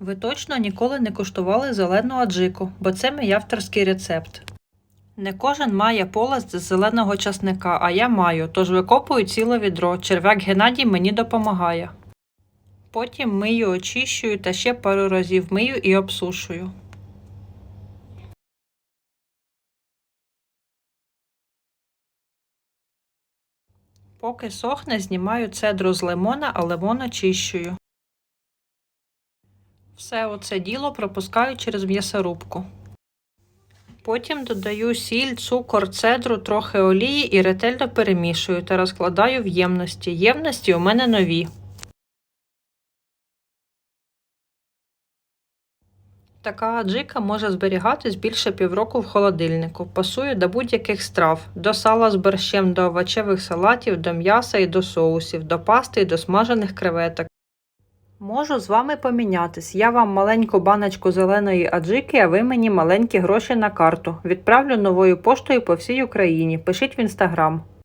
Ви точно ніколи не куштували зелену аджику, бо це мій авторський рецепт. Не кожен має полост з зеленого часника, а я маю, тож викопую ціле відро. Черв'як Геннадій мені допомагає. Потім мию, очищую та ще пару разів мию і обсушую. Поки сохне, знімаю цедру з лимона, а лимон очищую. Все оце діло пропускаю через м'ясорубку. Потім додаю сіль, цукор, цедру, трохи олії і ретельно перемішую та розкладаю в ємності. Ємності у мене нові. Така аджика може зберігатись більше півроку в холодильнику. Пасує до будь-яких страв: до сала з борщем, до овочевих салатів, до м'яса і до соусів, до пасти і до смажених креветок. Можу з вами помінятись. Я вам маленьку баночку зеленої аджики, а ви мені маленькі гроші на карту. Відправлю новою поштою по всій Україні. Пишіть в інстаграм.